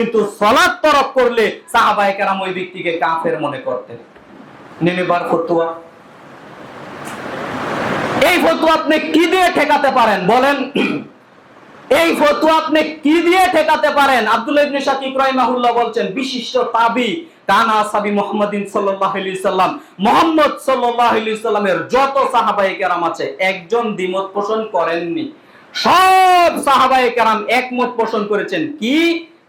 কিন্তু সলাদ তরক করলে সাহাবায়ে কেরাম ওই ব্যক্তিকে কাফের মনে করতেন। নিনিবার ফতুয়া। এই ফতুয়া আপনি কি দিয়ে ঠেকাতে পারেন? বলেন। এই ফতুয়া আপনি কি দিয়ে ঠেকাতে পারেন? আব্দুল্লাহ ইবনে শাকিব রাহিমাহুল্লাহ বলছেন, বিশিষ্ট তাবি কানা সাবি মুহাম্মাদিন সাল্লাল্লাহু আলাইহি সাল্লাম মুহাম্মদ সাল্লাল্লাহু আলাইহি সাল্লামের যত সাহাবায়ে কেরাম আছে, একজন দ্বিমত পোষণ করেননি। সব সাহাবায়ে কেরাম একমত পোষণ করেছেন। কি?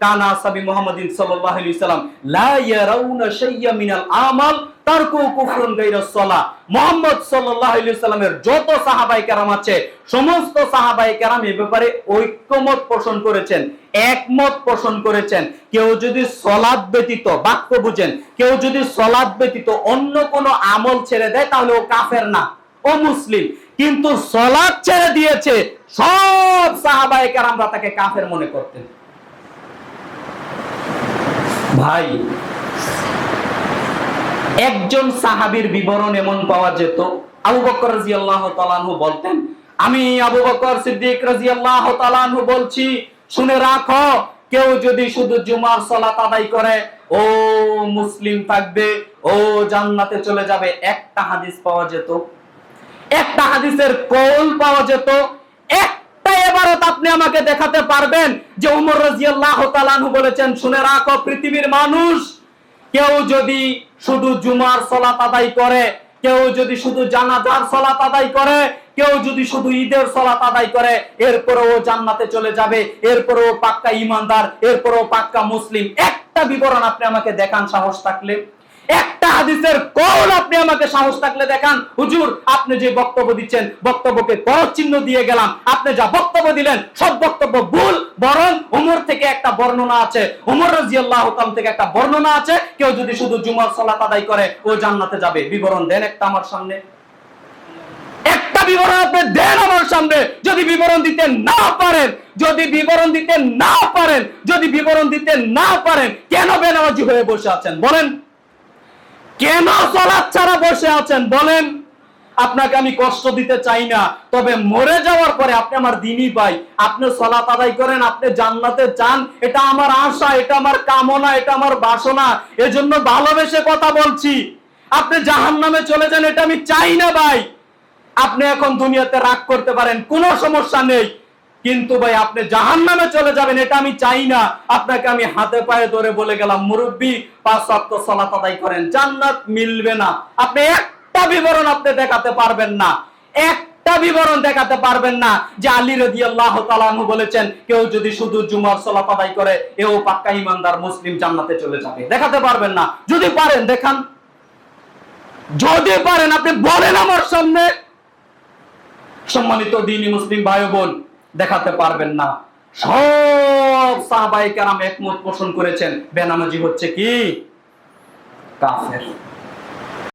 কানা মুহাম্মাদিন সাল্লাল্লাহু আলাইহি সাল্লাম লা ইয়ারাউনা শাইয়্যা মিনাল আমাল তারকু কুফরুন গায়রা মুহাম্মদ সাল্লাল্লাহু আলাইহি সাল্লামের যত সাহাবায়ে কেরাম আছে, সমস্ত সাহাবায়ে কেরাম এই ব্যাপারে ঐক্যমত পোষণ করেছেন, একমত পোষণ করেছেন। কেউ যদি সলাদ ব্যতীত বাক্য বুঝেন, কেউ যদি সলাদ ব্যতীত অন্য কোনো আমল ছেড়ে দেয়, তাহলে ও কাফের না, ও মুসলিম। কিন্তু সলাদ ছেড়ে দিয়েছে, সব সাহাবায়ে কেরামরা তাকে কাফের মনে করতেন। ভাই, একজন সাহাবীর বিবরণ এমন পাওয়া যেত। আবু বকর রাদিয়াল্লাহু তাআলাহু বলতেন, আমি আবু বকর সিদ্দিক রাদিয়াল্লাহু তাআলাহু বলছি, শুনে রাখো, কেউ যদি শুধু জুমার সালাত আদায় করে, ও মুসলিম থাকবে, ও জান্নাতে চলে যাবে। একটা হাদিস পাওয়া যেত, একটা হাদিসের কৌল পাওয়া যেত, একটা এবারত আপনি আমাকে দেখাতে পারবেন যে উমর রাদিয়াল্লাহু তাআলাহু বলেছেন, শুনে রাখো পৃথিবীর মানুষ। কেউ যদি শুধু জুমার সলাত আদায় করে, কেউ যদি শুধু জানাজার সলাত আদায় করে, কেউ যদি শুধু ঈদের সলাত আদায় করে এরপরে ও জান্নাতে চলে যাবে এরপরে ও পাক্কা ইমানদার এরপরে ও পাক্কা মুসলিম। একটা বিবরণ আপনি আমাকে দেখান সাহস থাকলে। একটা হাদিসের কৌল আপনি আমাকে সাহস থাকলে দেখান। হুজুর, আপনি যে বক্তব্য দিচ্ছেন, বক্তব্যকে করজ চিহ্ন দিয়ে গেলাম। আপনি যা বক্তব্য দিলেন, সব বক্তব্য ভুল, বরং উমর থেকে একটা বর্ণনা আছে। উমর রাদিয়াল্লাহু তাআলা থেকে একটা বর্ণনা আছে। কেউ যদি শুধু জুমার সালাত আদায় করে, ও জান্নাতে যাবে। বিবরণ দেন একটা আমার সামনে। একটা বিবরণ আপনি দেন আমার সামনে। যদি বিবরণ দিতে না পারেন, যদি বিবরণ দিতে না পারেন, যদি বিবরণ দিতে না পারেন, কেন বেনামাজি হয়ে বসে আছেন? বলেন। কেন সলাৎ ছাড়া বসে আছেন? বলেন, আপনাকে আমি কষ্ট দিতে চাই না, তবে মরে যাওয়ার পরে আপনি আমার দিনই পাই। আপনি সলাৎ আদায় করেন, আপনি জান্নাতে চান এটা আমার আশা, এটা আমার কামনা, এটা আমার বাসনা। এজন্য ভালোবেসে কথা বলছি। আপনি জাহান নামে চলে যান, এটা আমি চাই না ভাই। আপনি এখন দুনিয়াতে রাগ করতে পারেন, কোনো সমস্যা নেই। কিন্তু ভাই, আপনি জাহান নামে চলে যাবেন, এটা আমি চাই না। আপনাকে আমি হাতে পায়ে ধরে বলে গেলাম, মুরব্বী, পাঁচ ওয়াক্ত সালাত আদায় করেন, জান্নাত মিলবে না। আপনি একটা বিবরণ আপনি দেখাতে পারবেন না। একটা বিবরণ দেখাতে পারবেন না যে আলী তাআলা আনহু বলেছেন, কেউ যদি শুধু জুমার সালাত আদায় করে, এও পাক্কা ইমানদার মুসলিম জান্নাতে চলে যাবে। দেখাতে পারবেন না। যদি পারেন, দেখান। যদি পারেন, আপনি বলেন আমার সামনে। সম্মানিত দিনী মুসলিম ভাই বোন দেখাতে পারবেন না। সব সাহাবাই কেরাম একমত পোষণ করেছেন। বেনামাজি হচ্ছে কি? কাফের।